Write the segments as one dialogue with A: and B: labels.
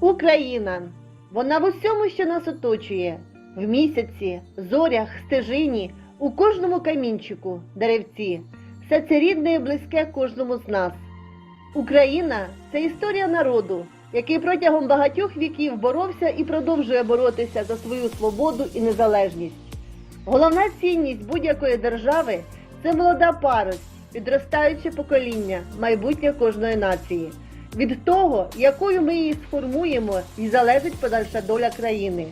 A: Україна. Вона в усьому, що нас оточує, в місяці, зорях, стежині, у кожному камінчику, деревці. Все це рідне і близьке кожному з нас. Україна це історія народу, який протягом багатьох віків боровся і продовжує боротися за свою свободу і незалежність. Головна цінність будь-якої держави це молода парость, підростаюче покоління, майбутнє кожної нації. Від того, якою ми її сформуємо, і залежить подальша доля країни.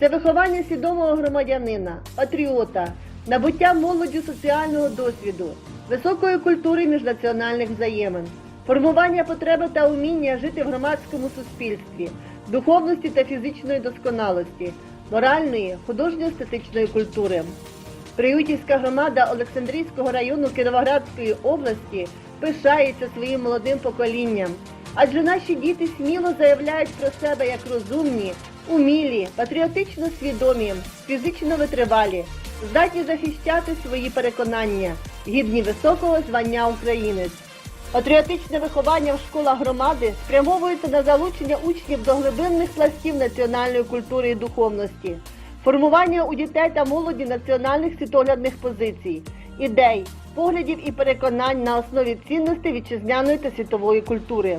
A: Це виховання свідомого громадянина, патріота, набуття молоддю соціального досвіду, високої культури міжнаціональних взаємин, формування потреби та уміння жити в громадському суспільстві, духовності та фізичної досконалості, моральної, художньо-естетичної культури. Приютівська громада Олександрійського району Кіровоградської області пишається своїм молодим поколінням, адже наші діти сміло заявляють про себе як розумні, умілі, патріотично свідомі, фізично витривалі, здатні захищати свої переконання, гідні високого звання українець. Патріотичне виховання в школах громади спрямовується на залучення учнів до глибинних пластів національної культури і духовності, формування у дітей та молоді національних світоглядних позицій, ідей, поглядів і переконань на основі цінностей вітчизняної та світової культури.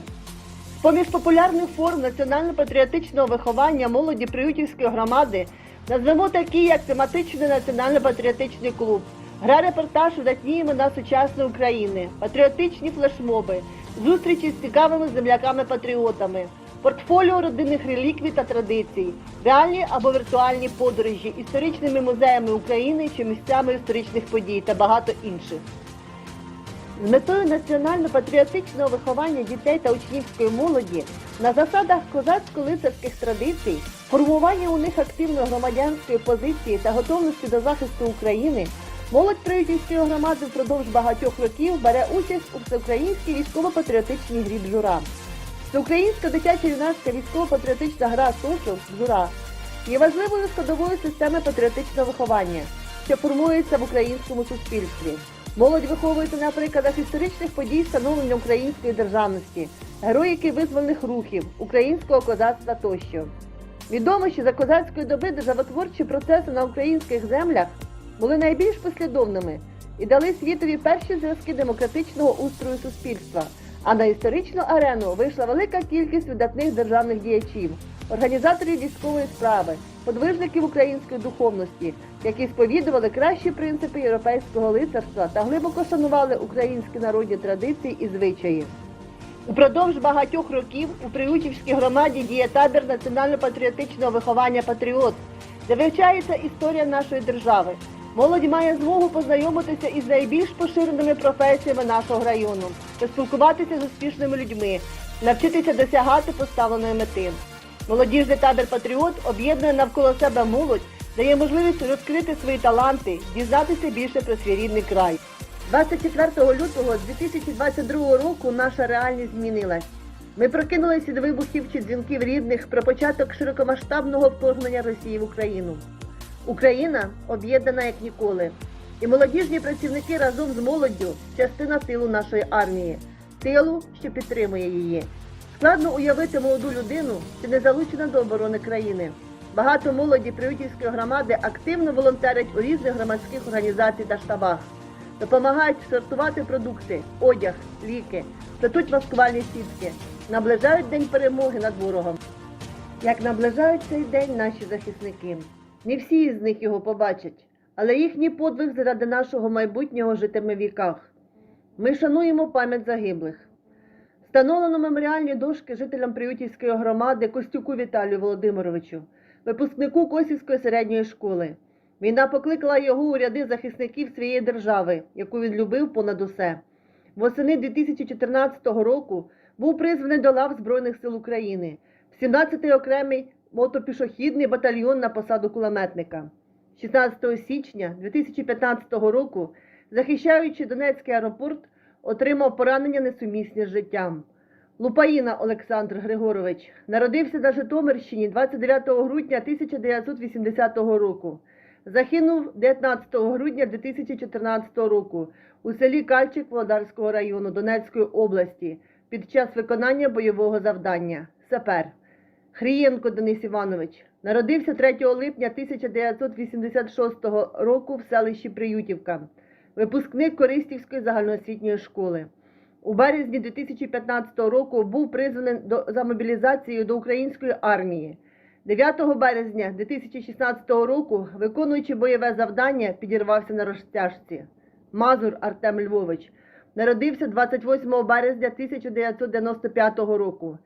A: Поміж популярних форм національно-патріотичного виховання молоді Приютівської громади назвемо такі, як тематичний національно-патріотичний клуб, гра репортаж видатні імена сучасної України, патріотичні флешмоби, зустрічі з цікавими земляками-патріотами, портфоліо родинних реліквій та традицій, реальні або віртуальні подорожі історичними музеями України чи місцями історичних подій та багато інших. З метою національно-патріотичного виховання дітей та учнівської молоді на засадах козацько-лицарських традицій, формування у них активної громадянської позиції та готовності до захисту України, молодь Приютівської громади впродовж багатьох років бере участь у всеукраїнській військово-патріотичній грі «Бджура». Всеукраїнська дитяча юнацька військово-патріотична гра «Сокіл» «Бджура» є важливою складовою системи патріотичного виховання, що формується в українському суспільстві. Молодь виховується на прикладах історичних подій встановлення української державності, героїки визвольних рухів, українського козацтва тощо. Відомо, що за козацької доби державотворчі процеси на українських землях були найбільш послідовними і дали світові перші зразки демократичного устрою суспільства. А на історичну арену вийшла велика кількість видатних державних діячів, організаторів військової справи, подвижників української духовності, які сповідували кращі принципи європейського лицарства та глибоко шанували українські народні традиції і звичаї. Упродовж багатьох років у Приютівській громаді діє табір національно-патріотичного виховання Патріот, де вивчається історія нашої держави. Молодь має змогу познайомитися із найбільш поширеними професіями нашого району, поспілкуватися з успішними людьми, навчитися досягати поставленої мети. Молодіжний табір Патріот об'єднує навколо себе молодь, дає можливість розкрити свої таланти, дізнатися більше про свій рідний край. 24 лютого 2022 року наша реальність змінилась. Ми прокинулися від вибухів чи дзвінків рідних про початок широкомасштабного вторгнення Росії в Україну. Україна об'єднана як ніколи. І молодіжні працівники разом з молоддю частина тилу нашої армії, тилу, що підтримує її. Складно уявити молоду людину, що не залучена до оборони країни. Багато молоді Приютівської громади активно волонтерять у різних громадських організацій та штабах, допомагають сортувати продукти, одяг, ліки, плетуть маскувальні сітки, наближають день перемоги над ворогом. Як наближають цей день наші захисники. Не всі із них його побачать, але їхній подвиг заради нашого майбутнього житиме в віках. Ми шануємо пам'ять загиблих. Встановлено меморіальні дошки жителям Приютівської громади Костюку Віталію Володимировичу, випускнику Косівської середньої школи. Війна покликала його у ряди захисників своєї держави, яку він любив понад усе. Восени 2014 року був призваний до лав Збройних сил України, в 17-й окремий мотопішохідний батальйон на посаду кулеметника. 16 січня 2015 року, захищаючи Донецький аеропорт, отримав поранення несумісні з життям. Лупаїна Олександр Григорович народився на Житомирщині 29 грудня 1980 року. Загинув 19 грудня 2014 року у селі Кальчик Володарського району Донецької області під час виконання бойового завдання. Сапер. Хрієнко Денис Іванович народився 3 липня 1986 року в селищі Приютівка, випускник Користівської загальноосвітньої школи. У березні 2015 року був призваний до, за мобілізацією до української армії. 9 березня 2016 року, виконуючи бойове завдання, підірвався на розтяжці. Мазур Артем Львович народився 28 березня 1995 року.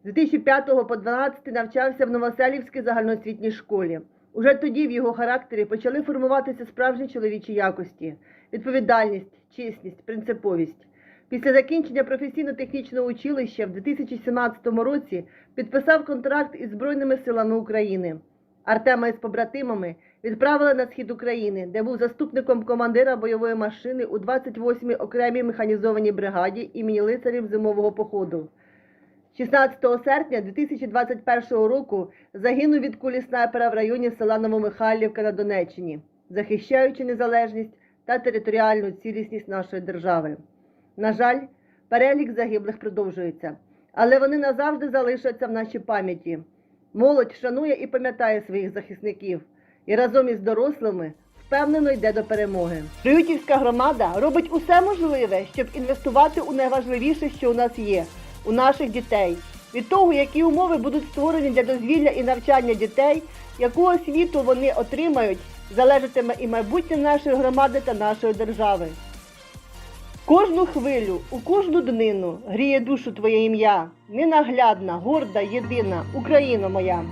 A: З 2005 по 12 навчався в Новоселівській загальноосвітній школі. Уже тоді в його характері почали формуватися справжні чоловічі якості: відповідальність, чесність, принциповість. Після закінчення професійно-технічного училища в 2017 році підписав контракт із Збройними силами України. Артема із побратимами відправили на схід України, де був заступником командира бойової машини у 28-й окремій механізованій бригаді імені лицарів зимового походу. 16 серпня 2021 року загинув від кулі снайпера в районі села Новомихайлівка на Донеччині, захищаючи незалежність та територіальну цілісність нашої держави. На жаль, перелік загиблих продовжується, але вони назавжди залишаться в нашій пам'яті. Молодь шанує і пам'ятає своїх захисників і разом із дорослими впевнено йде до перемоги. Приютівська громада робить усе можливе, щоб інвестувати у найважливіше, що у нас є у наших дітей. Від того, які умови будуть створені для дозвілля і навчання дітей, яку освіту вони отримають, залежатиме і майбутнє нашої громади та нашої держави. Кожну хвилю, у кожну днину гріє душу твоє ім'я, ненаглядна, горда, єдина, Україна моя.